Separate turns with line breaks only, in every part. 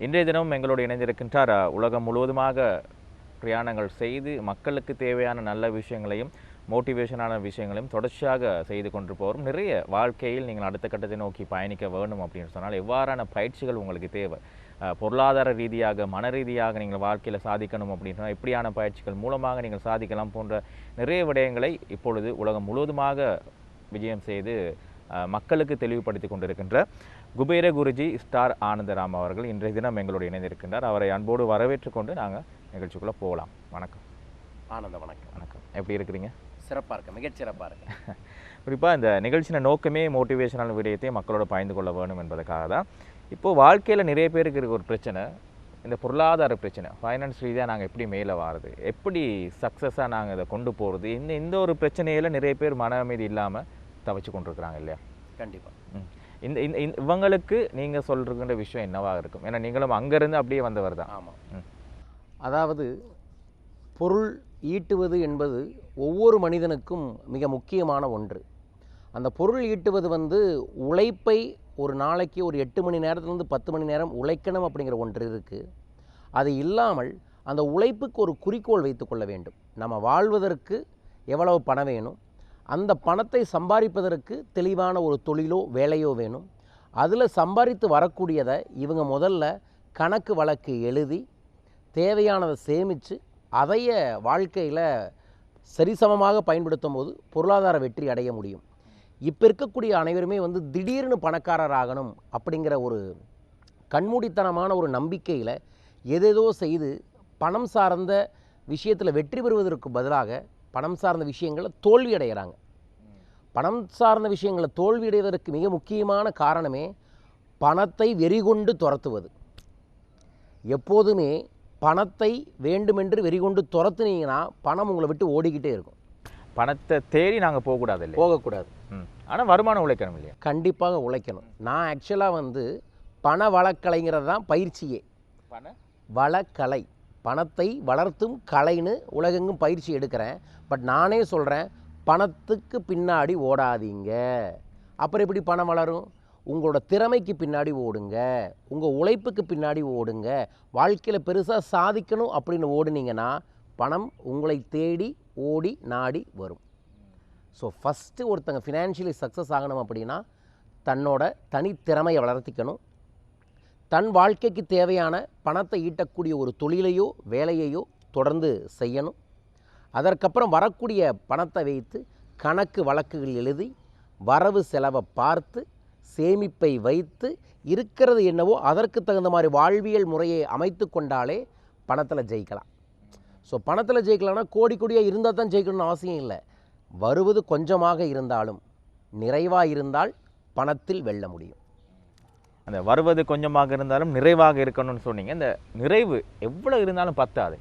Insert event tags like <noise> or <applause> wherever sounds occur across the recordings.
இன்றைய தினம் எங்களோடு இணைந்திருக்கின்றார் உலகம் முழுவதுமாக பிரயாணங்கள் செய்து மக்களுக்கு தேவையான நல்ல விஷயங்களையும் மோட்டிவேஷனான விஷயங்களையும் தொடர்ச்சியாக செய்து கொண்டு போகிறோம் நிறைய வாழ்க்கையில் நீங்கள் அடுத்த கட்டத்தை நோக்கி பயணிக்க வேண்டும் அப்படின்னு சொன்னால் எவ்வாறான பயிற்சிகள் உங்களுக்கு தேவை? பொருளாதார ரீதியாக மன ரீதியாக நீங்கள் வாழ்க்கையில் சாதிக்கணும் அப்படின்னா இப்படியான பயிற்சிகள் மூலமாக நீங்கள் சாதிக்கலாம் போன்ற நிறைய விடயங்களை இப்பொழுது உலகம் முழுவதுமாக விஜயம் செய்து மக்களுக்கு தெளிவுபடுத்தி கொண்டிருக்கின்ற குபேர குருஜி ஸ்டார் ஆனந்தராம் அவர்கள் இன்றைய தினம் எங்களோடு இணைந்திருக்கின்றார். அவரை அன்போடு வரவேற்றுக் கொண்டு நாங்கள் நிகழ்ச்சிக்குள்ளே போகலாம். வணக்கம்.
ஆனந்த வணக்கம்.
வணக்கம். எப்படி இருக்கிறீங்க?
சிறப்பாக இருக்கு. மிகச்சிறப்பாக இருக்கு. <laughs>
குறிப்பாக இந்த நிகழ்ச்சியின் நோக்கமே மோட்டிவேஷனல் விடயத்தை மக்களோட பகிர்ந்து கொள்ள வேணும் என்பதற்காக தான். இப்போது வாழ்க்கையில் நிறைய பேருக்கு இருக்க ஒரு பிரச்சனை இந்த பொருளாதார பிரச்சனை ஃபைனான்ஸ் ரீதியாக நாங்கள் எப்படி மேலே வாருது எப்படி சக்ஸஸாக நாங்கள் இதை கொண்டு போகிறது இந்த இந்த ஒரு பிரச்சனையில் நிறைய பேர் மன அமைதி இல்லாமல் தவிச்சு கொண்டிருக்கிறாங்க இல்லையா?
கண்டிப்பா.
ம். இந்த இந்த இவங்களுக்கு நீங்கள் சொல்கிற விஷயம் என்னவாக இருக்கும்? ஏன்னா நீங்களும் அங்கேருந்து அப்படியே வந்தவர் தான்.
ஆமாம்
ம்.
அதாவது பொருள் ஈட்டுவது என்பது ஒவ்வொரு மனிதனுக்கும் மிக முக்கியமான ஒன்று. அந்த பொருள் ஈட்டுவது வந்து உழைப்பை ஒரு நாளைக்கு ஒரு எட்டு மணி நேரத்துலேருந்து பத்து மணி நேரம் உழைக்கணும் அப்படிங்கிற ஒன்று இருக்குது அது இல்லாமல் அந்த உழைப்புக்கு ஒரு குறிக்கோள் வைத்துக்கொள்ள வேண்டும். நம்ம வாழ்வதற்கு எவ்வளவு பணம் வேணும்? அந்த பணத்தை சம்பாதிப்பதற்கு தெளிவான ஒரு தொழிலோ வேலையோ வேணும். அதில் சம்பாதித்து வரக்கூடியதை இவங்க முதல்ல கணக்கு வழக்கு எழுதி தேவையானதை சேமித்து அதைய வாழ்க்கையில் சரிசமமாக பயன்படுத்தும் போது பொருளாதார வெற்றி அடைய முடியும். இப்போ இருக்கக்கூடிய அனைவருமே வந்து திடீர்னு பணக்காரர் ஆகணும் அப்படிங்கிற ஒரு கண்மூடித்தனமான ஒரு நம்பிக்கையில் எதேதோ செய்து பணம் சார்ந்த விஷயத்தில் வெற்றி பெறுவதற்கு பதிலாக பணம் சார்ந்த விஷயங்களில் தோல்வி அடைகிறாங்க. பணம் சார்ந்த விஷயங்களை தோல்வியடைவதற்கு மிக முக்கியமான காரணமே பணத்தை வெறிகொண்டு துரத்துவது. எப்போதுமே பணத்தை வேண்டுமென்று வெறிகொண்டு துரத்துனீங்கன்னா பணம் உங்களை விட்டு ஓடிக்கிட்டே இருக்கும்.
பணத்தை தேடி நாங்கள் போகக்கூடாது இல்லையா?
போகக்கூடாது.
ஆனால் வருமானம் உழைக்கணும் இல்லையா?
கண்டிப்பாக உழைக்கணும். நான் ஆக்சுவலாக வந்து பண வளக்கலைங்கிறது தான் பயிற்சியே.
பணம்
வளக்கலை பணத்தை வளர்த்தும் கலைன்னு உலகெங்கும் பயிற்சி எடுக்கிறேன். பட் நானே சொல்கிறேன் பணத்துக்கு பின்னாடி ஓடாதீங்க. அப்புறம் எப்படி பணம் வளரும்? உங்களோட திறமைக்கு பின்னாடி ஓடுங்க. உங்கள் உழைப்புக்கு பின்னாடி ஓடுங்க. வாழ்க்கையில் பெருசாக சாதிக்கணும் அப்படின்னு ஓடுனீங்கன்னா பணம் உங்களை தேடி ஓடி நாடி வரும். ஸோ ஃபஸ்ட்டு ஒருத்தங்க ஃபினான்ஷியலி சக்ஸஸ் ஆகணும் அப்படின்னா தன்னோட தனித்திறமையை வளர்த்திக்கணும். தன் வாழ்க்கைக்கு தேவையான பணத்தை ஈட்டக்கூடிய ஒரு தொழிலையோ வேலையையோ தொடர்ந்து செய்யணும். அதற்கப்புறம் வரக்கூடிய பணத்தை வைத்து கணக்கு வழக்குகள் எழுதி வரவு செலவை பார்த்து சேமிப்பை வைத்து இருக்கிறது என்னவோ அதற்கு தகுந்த மாதிரி வாழ்வியல் முறையை அமைத்து கொண்டாலே பணத்தில் ஜெயிக்கலாம். ஸோ பணத்தில் ஜெயிக்கலாம்னா கோடி கோடியாக இருந்தால் தான் ஜெயிக்கணும்னு அவசியம் இல்லை. வருவது கொஞ்சமாக இருந்தாலும் நிறைவாக இருந்தால் பணத்தில் வெல்ல முடியும்.
அந்த வருவது கொஞ்சமாக இருந்தாலும் நிறைவாக இருக்கணும்னு சொன்னீங்க. இந்த நிறைவு எவ்வளவு இருந்தாலும் பத்தாது.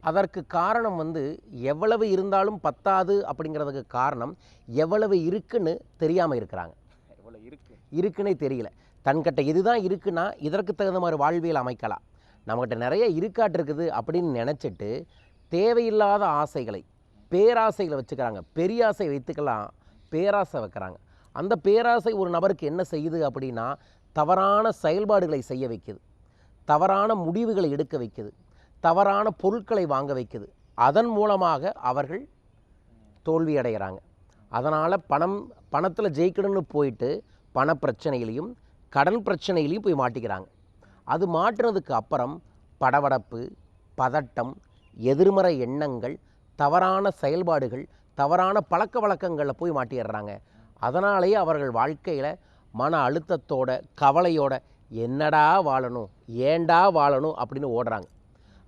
அதற்கு காரணம் வந்து எவ்வளவு இருந்தாலும் பத்தாது அப்படிங்கிறதுக்கு காரணம் எவ்வளவு இருக்குன்னு தெரியாமல் இருக்கிறாங்க.
எவ்வளவு இருக்கு?
இருக்குன்னே தெரியல. தன்கிட்ட இதுதான் இருக்குன்னா இதற்கு தகுந்த மாதிரி வாழ்வியல் அமைக்கலாம். நம்மகிட்ட நிறைய இருக்காட்டு இருக்குது அப்படின்னு நினச்சிட்டு தேவையில்லாத ஆசைகளை பேராசைகளை வச்சுக்கிறாங்க. பெரிய ஆசை வைத்துக்கலாம் பேராசை வைக்கிறாங்க. அந்த பேராசை ஒரு நபருக்கு என்ன செய்யுது அப்படின்னா தவறான செயல்பாடுகளை செய்ய வைக்குது. தவறான முடிவுகளை எடுக்க வைக்குது. தவறான பொருட்களை வாங்க வைக்குது. அதன் மூலமாக அவர்கள் தோல்வி அடைகிறாங்க. அதனால் பணம் பணத்தில் ஜெயிக்கணும்னு போயிட்டு பண பிரச்சனையிலையும் கடன் பிரச்சனையிலையும் போய் மாட்டிக்கிறாங்க. அது மாட்டுறதுக்கு அப்புறம் படவடப்பு பதட்டம் எதிர்மறை எண்ணங்கள் தவறான செயல்பாடுகள் தவறான பழக்க வழக்கங்களில் போய் மாட்டிடுறாங்க. அதனாலேயே அவர்கள் வாழ்க்கையில் மன அழுத்தத்தோட கவலையோட என்னடா வாழணும்? ஏண்டா வாழணும்? அப்படின்னு ஓடுறாங்க.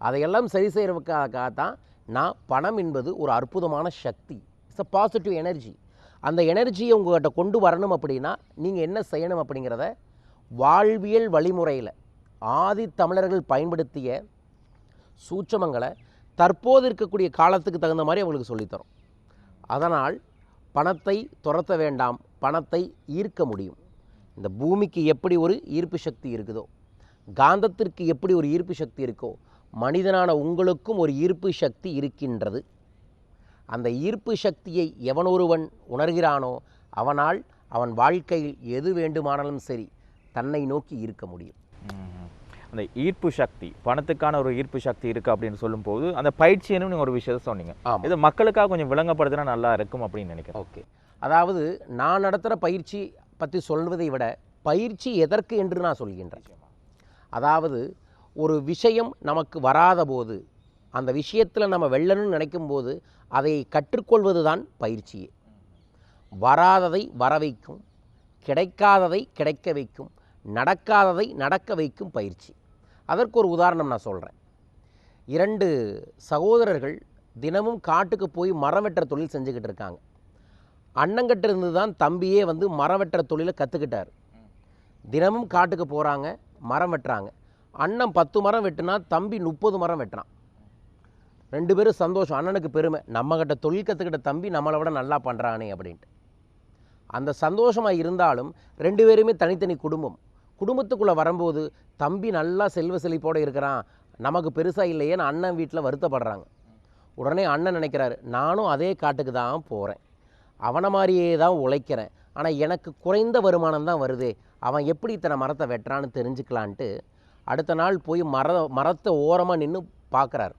அதையெல்லாம் சரி செய்கிறதுக்காக தான் நான் பணம் என்பது ஒரு அற்புதமான சக்தி. இட்ஸ் அ பாசிட்டிவ் எனர்ஜி அந்த எனர்ஜியை உங்கள்கிட்ட கொண்டு வரணும் அப்படின்னா நீங்கள் என்ன செய்யணும் அப்படிங்கிறத வாழ்வியல் வழிமுறையில் ஆதி தமிழர்கள் பயன்படுத்திய சூட்சமங்களை தற்போது இருக்கக்கூடிய காலத்துக்கு தகுந்த மாதிரி அவங்களுக்கு சொல்லித்தரும். அதனால் பணத்தை துரத்த வேண்டாம் பணத்தை ஈர்க்க முடியும். இந்த பூமிக்கு எப்படி ஒரு ஈர்ப்பு சக்தி இருக்குதோ காந்தத்திற்கு எப்படி ஒரு ஈர்ப்பு சக்தி இருக்கோ மனிதனான உங்களுக்கும் ஒரு ஈர்ப்பு சக்தி இருக்கின்றது. அந்த ஈர்ப்பு சக்தியை எவனொருவன் உணர்கிறானோ அவனால் அவன் வாழ்க்கையில் எது வேண்டுமானாலும் சரி தன்னை நோக்கி ஈர்க்க முடியும்.
அந்த ஈர்ப்பு சக்தி பணத்துக்கான ஒரு ஈர்ப்பு சக்தி இருக்கு அப்படின்னு சொல்லும்போது அந்த பயிற்சின்னு நீங்க ஒரு விஷயத்த சொன்னீங்க. இது மக்களுக்காக கொஞ்சம் விளங்கப்படுத்தினா நல்லா இருக்கும் அப்படின்னு நினைக்கிறேன்.
ஓகே. அதாவது நான் நடத்துகிற பயிற்சி பற்றி சொல்வதை விட பயிற்சி எதற்கு என்று நான் சொல்கின்றேன். அதாவது ஒரு விஷயம் நமக்கு வராத போது அந்த விஷயத்தில் நம்ம வெல்லணும்னு நினைக்கும் போது அதை கற்றுக்கொள்வது தான் பயிற்சியே வராததை வர வைக்கும் கிடைக்காததை கிடைக்க வைக்கும் நடக்காததை நடக்க வைக்கும் பயிற்சி. அதற்கு ஒரு உதாரணம் நான் சொல்கிறேன் இரண்டு சகோதரர்கள் தினமும் காட்டுக்கு போய் மரம் வெட்டுற தொழில் செஞ்சுக்கிட்டு இருக்காங்க. அண்ணங்கிட்ட இருந்து தான் தம்பியே வந்து மரம் வெட்டுற தொழிலை கற்றுக்கிட்டார் தினமும் காட்டுக்கு போகிறாங்க மரம் வெட்டுறாங்க. அண்ணன் பத்து மரம் வெட்டுனா தம்பி முப்பது மரம் வெட்டுறான். ரெண்டு பேரும் சந்தோஷம். அண்ணனுக்கு பெருமை. நம்மக்கிட்ட தொழில் கற்றுக்கிட்ட தம்பி நம்மளை விட நல்லா பண்ணுறானே அப்படின்ட்டு. அந்த சந்தோஷமாக இருந்தாலும் ரெண்டு பேருமே தனித்தனி குடும்பம். குடும்பத்துக்குள்ளே வரும்போது தம்பி நல்லா செல்வ செழிப்போடு இருக்கிறான். நமக்கு பெருசாக இல்லையேன்னு அண்ணன் வீட்டில் வருத்தப்படுறாங்க. உடனே அண்ணன் நினைக்கிறாரு நானும் அதே காட்டுக்கு தான் போகிறேன் அவனை மாதிரியே தான் உழைக்கிறேன். ஆனால் எனக்கு குறைந்த வருமானம் தான் வருதே. அவன் எப்படி இத்தனை மரத்தை வெட்டுறான்னு தெரிஞ்சுக்கலான்ட்டு அடுத்த நாள் போய் மர மரத்தை ஓரமாக நின்று பார்க்குறாரு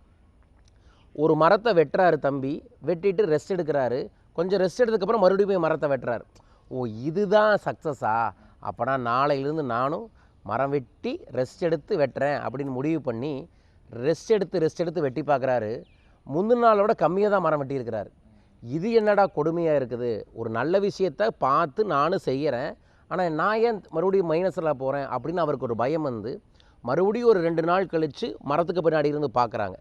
ஒரு மரத்தை வெட்டுறாரு தம்பி. வெட்டிட்டு ரெஸ்ட் எடுக்கிறாரு. கொஞ்சம் ரெஸ்ட் எடுத்ததுக்கப்புறம் மறுபடியும் போய் மரத்தை வெட்டுறாரு. ஓ இதுதான் சக்ஸஸா அப்போனா நாளையிலேருந்து நானும் மரம் வெட்டி ரெஸ்ட் எடுத்து வெட்டுறேன் அப்படின்னு முடிவு பண்ணி ரெஸ்ட் எடுத்து ரெஸ்ட் எடுத்து வெட்டி பார்க்குறாரு. முந்தின நாளோட கம்மியாக தான் மரம் வெட்டியிருக்கிறாரு. இது என்னடா கொடுமையாக இருக்குது? ஒரு நல்ல விஷயத்த பார்த்து நானும் செய்கிறேன் ஆனால் நான் ஏன் மறுபடியும் மைனஸில் போகிறேன் அப்படின்னு அவருக்கு ஒரு பயம் வந்து மறுபடியும் ஒரு ரெண்டு நாள் கழித்து மரத்துக்கு பின்னாடி இருந்து பார்க்குறாங்க.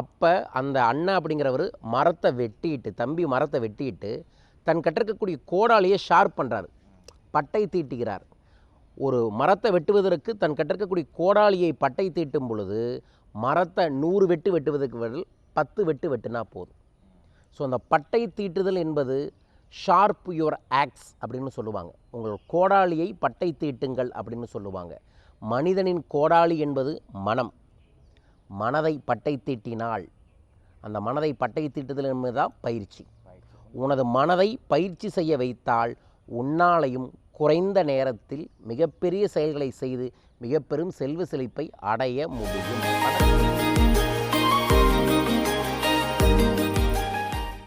அப்போ அந்த அண்ணன் அப்படிங்கிறவர் மரத்தை வெட்டிட்டு தம்பி மரத்தை வெட்டிட்டு தன் கட்டிருக்கக்கூடிய கோடாலேயே ஷார்ப் பண்ணுறாரு பட்டை தீட்டுகிறார். ஒரு மரத்தை வெட்டுவதற்கு தன் கட்டிருக்கக்கூடிய கோடாளியை பட்டை தீட்டும் பொழுது மரத்தை நூறு வெட்டு வெட்டுவதற்கு பதில் பத்து வெட்டு வெட்டுனா போதும். ஸோ அந்த பட்டை தீட்டுதல் என்பது ஷார்ப் யுவர் ஆக்ஸ் அப்படின்னு சொல்லுவாங்க. உங்கள் கோடாளியை பட்டை தீட்டுங்கள் அப்படின்னு சொல்லுவாங்க. மனிதனின் கோடாளி என்பது மனம். மனதை பட்டை தீட்டினால் அந்த மனதை பட்டை தீட்டுதல் என்பதுதான் பயிற்சி. உனது மனதை பயிற்சி செய்ய வைத்தால் உன்னாலையும் குறைந்த நேரத்தில் மிகப்பெரிய செயல்களை செய்து மிக பெரும் செல்வ செழிப்பை அடைய முடியும்.